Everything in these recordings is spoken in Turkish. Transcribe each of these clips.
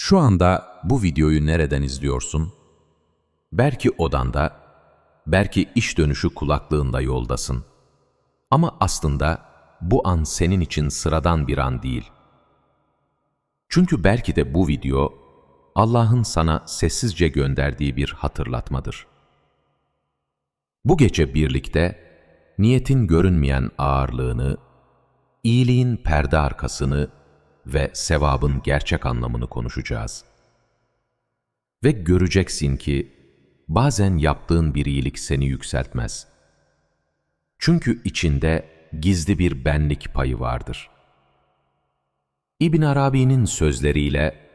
Şu anda bu videoyu nereden izliyorsun? Belki odanda, belki iş dönüşü kulaklığında yoldasın. Ama aslında bu an senin için sıradan bir an değil. Çünkü belki de bu video Allah'ın sana sessizce gönderdiği bir hatırlatmadır. Bu gece birlikte niyetin görünmeyen ağırlığını, iyiliğin perde arkasını ve sevabın gerçek anlamını konuşacağız. Ve göreceksin ki bazen yaptığın bir iyilik seni yükseltmez. Çünkü içinde gizli bir benlik payı vardır. İbn Arabi'nin sözleriyle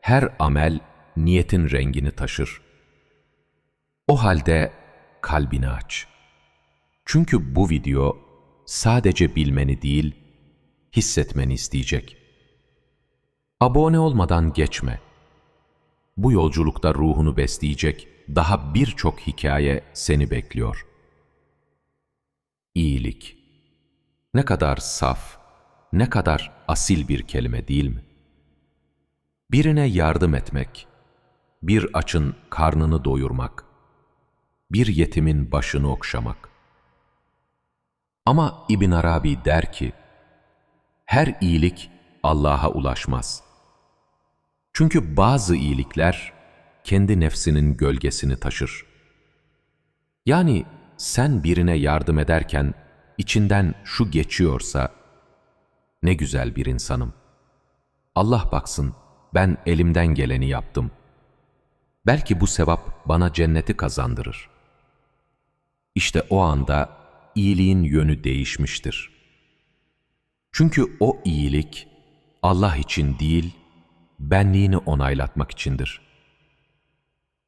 her amel niyetin rengini taşır. O halde kalbini aç. Çünkü bu video sadece bilmeni değil, hissetmeni isteyecek. Abone olmadan geçme. Bu yolculukta ruhunu besleyecek daha birçok hikaye seni bekliyor. İyilik. Ne kadar saf, ne kadar asil bir kelime değil mi? Birine yardım etmek, bir açın karnını doyurmak, bir yetimin başını okşamak. Ama İbn Arabi der ki, her iyilik Allah'a ulaşmaz. Çünkü bazı iyilikler kendi nefsinin gölgesini taşır. Yani sen birine yardım ederken içinden şu geçiyorsa, ne güzel bir insanım. Allah baksın, ben elimden geleni yaptım. Belki bu sevap bana cenneti kazandırır. İşte o anda iyiliğin yönü değişmiştir. Çünkü o iyilik Allah için değil, benliğini onaylatmak içindir.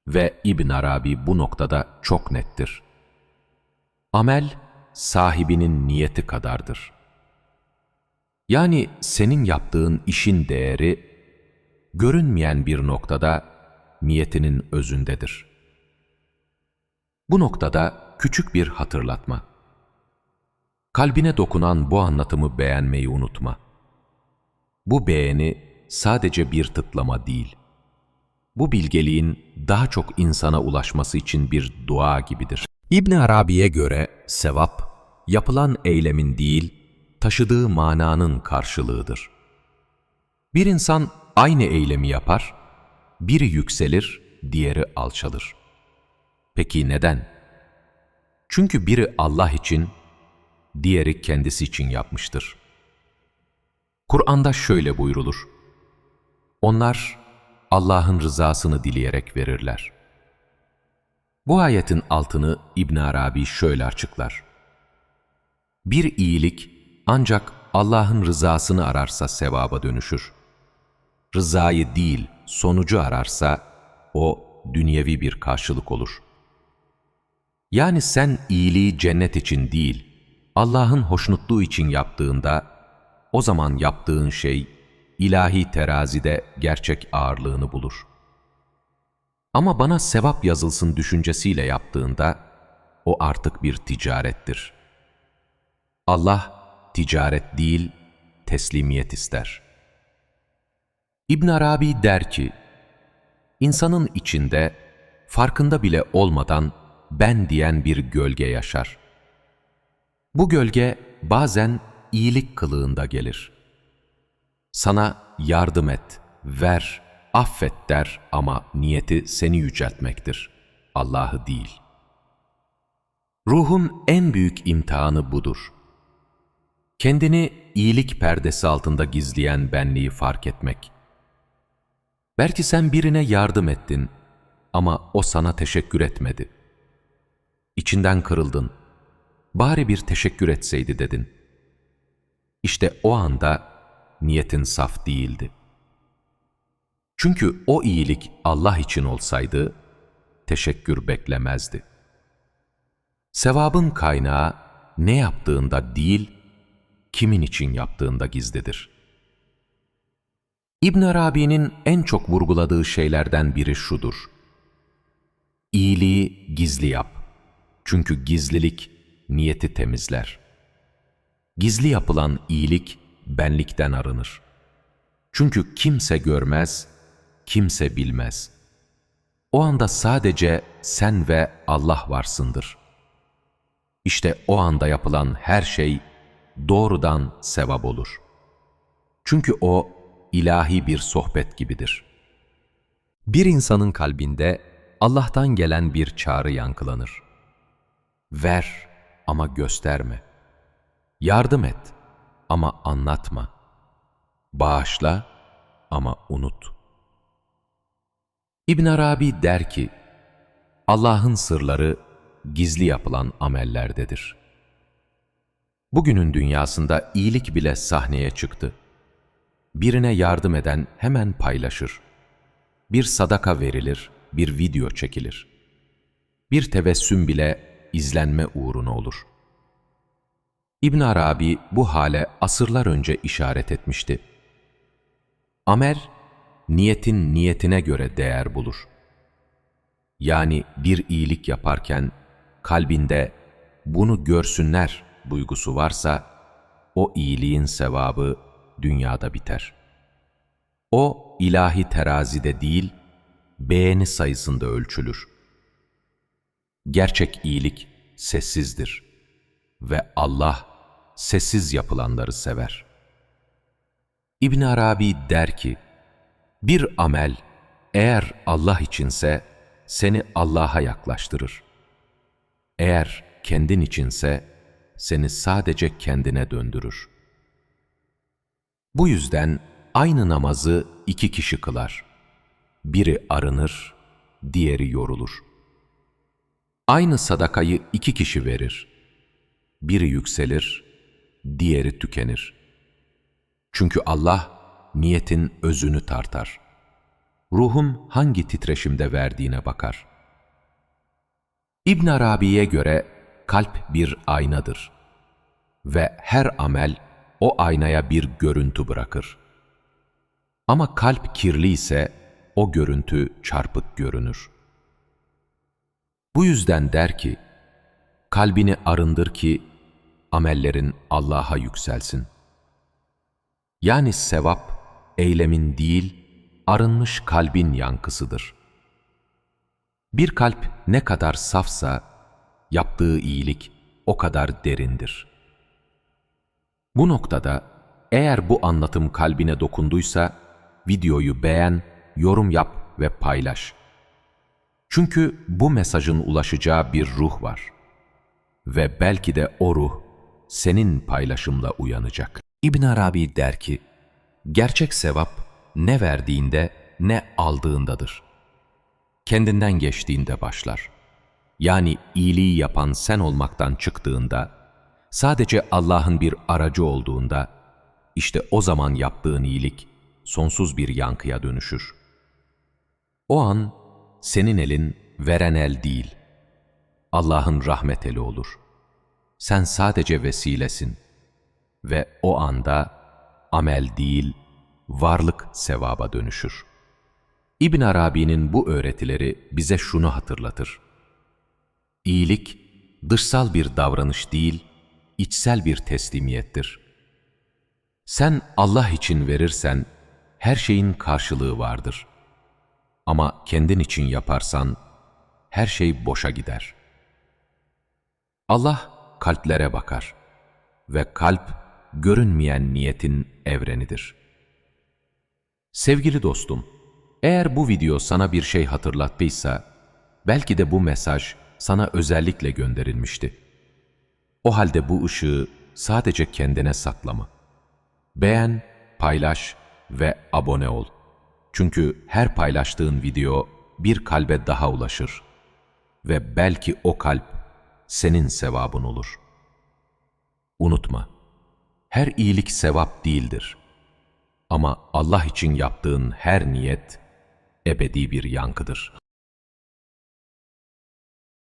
Ve İbn Arabi bu noktada çok nettir. Amel, sahibinin niyeti kadardır. Yani senin yaptığın işin değeri, görünmeyen bir noktada niyetinin özündedir. Bu noktada küçük bir hatırlatma. Kalbine dokunan bu anlatımı beğenmeyi unutma. Bu beğeni sadece bir tıklama değil. Bu bilgeliğin daha çok insana ulaşması için bir dua gibidir. İbn Arabi'ye göre sevap, yapılan eylemin değil, taşıdığı mananın karşılığıdır. Bir insan aynı eylemi yapar, biri yükselir, diğeri alçalır. Peki neden? Çünkü biri Allah için, diğeri kendisi için yapmıştır. Kur'an'da şöyle buyrulur. Onlar Allah'ın rızasını dileyerek verirler. Bu ayetin altını İbn Arabi şöyle açıklar. Bir iyilik ancak Allah'ın rızasını ararsa sevaba dönüşür. Rızayı değil, sonucu ararsa o dünyevi bir karşılık olur. Yani sen iyiliği cennet için değil, Allah'ın hoşnutluğu için yaptığında, o zaman yaptığın şey ilahi terazide gerçek ağırlığını bulur. Ama bana sevap yazılsın düşüncesiyle yaptığında, o artık bir ticarettir. Allah ticaret değil, teslimiyet ister. İbn Arabi der ki, insanın içinde farkında bile olmadan ben diyen bir gölge yaşar. Bu gölge bazen iyilik kılığında gelir. Sana yardım et, ver, affet der ama niyeti seni yüceltmektir, Allah'ı değil. Ruhun en büyük imtihanı budur. Kendini iyilik perdesi altında gizleyen benliği fark etmek. Belki sen birine yardım ettin ama o sana teşekkür etmedi. İçinden kırıldın. Bari bir teşekkür etseydi dedin. İşte o anda niyetin saf değildi. Çünkü o iyilik Allah için olsaydı, teşekkür beklemezdi. Sevabın kaynağı ne yaptığında değil, kimin için yaptığında gizlidir. İbn Arabi'nin en çok vurguladığı şeylerden biri şudur. İyiliği gizli yap. Çünkü gizlilik niyeti temizler. Gizli yapılan iyilik benlikten arınır. Çünkü kimse görmez, kimse bilmez. O anda sadece sen ve Allah varsındır. İşte o anda yapılan her şey doğrudan sevap olur. Çünkü o ilahi bir sohbet gibidir. Bir insanın kalbinde Allah'tan gelen bir çağrı yankılanır. Ver ama gösterme. Yardım et ama anlatma. Bağışla ama unut. İbn Arabi der ki, Allah'ın sırları gizli yapılan amellerdedir. Bugünün dünyasında iyilik bile sahneye çıktı. Birine yardım eden hemen paylaşır. Bir sadaka verilir, bir video çekilir. Bir tebessüm bile izlenme uğruna olur. İbn Arabi bu hale asırlar önce işaret etmişti. Amel, niyetin niyetine göre değer bulur. Yani bir iyilik yaparken kalbinde bunu görsünler duygusu varsa, o iyiliğin sevabı dünyada biter. O ilahi terazide değil, beğeni sayısında ölçülür. Gerçek iyilik sessizdir ve Allah sessiz yapılanları sever. İbn Arabi der ki, bir amel eğer Allah içinse seni Allah'a yaklaştırır. Eğer kendin içinse seni sadece kendine döndürür. Bu yüzden aynı namazı iki kişi kılar. Biri arınır, diğeri yorulur. Aynı sadakayı iki kişi verir. Biri yükselir, diğeri tükenir. Çünkü Allah niyetin özünü tartar. Ruhun hangi titreşimde verdiğine bakar. İbn Arabi'ye göre kalp bir aynadır ve her amel o aynaya bir görüntü bırakır. Ama kalp kirli ise o görüntü çarpık görünür. Bu yüzden der ki, kalbini arındır ki amellerin Allah'a yükselsin. Yani sevap, eylemin değil, arınmış kalbin yankısıdır. Bir kalp ne kadar safsa, yaptığı iyilik o kadar derindir. Bu noktada eğer bu anlatım kalbine dokunduysa, videoyu beğen, yorum yap ve paylaş. Çünkü bu mesajın ulaşacağı bir ruh var. Ve belki de o ruh senin paylaşımla uyanacak. İbn Arabi der ki, gerçek sevap ne verdiğinde ne aldığındadır. Kendinden geçtiğinde başlar. Yani iyiliği yapan sen olmaktan çıktığında, sadece Allah'ın bir aracı olduğunda, işte o zaman yaptığın iyilik sonsuz bir yankıya dönüşür. O an senin elin veren el değil, Allah'ın rahmet eli olur. Sen sadece vesilesin ve o anda amel değil, varlık sevaba dönüşür. İbn Arabi'nin bu öğretileri bize şunu hatırlatır. İyilik, dışsal bir davranış değil, içsel bir teslimiyettir. Sen Allah için verirsen, her şeyin karşılığı vardır. Ama kendin için yaparsan, her şey boşa gider. Allah kalplere bakar ve kalp, görünmeyen niyetin evrenidir. Sevgili dostum, eğer bu video sana bir şey hatırlattıysa, belki de bu mesaj sana özellikle gönderilmişti. O halde bu ışığı sadece kendine saklama. Beğen, paylaş ve abone ol. Çünkü her paylaştığın video bir kalbe daha ulaşır ve belki o kalp senin sevabın olur. Unutma, her iyilik sevap değildir. Ama Allah için yaptığın her niyet ebedi bir yankıdır.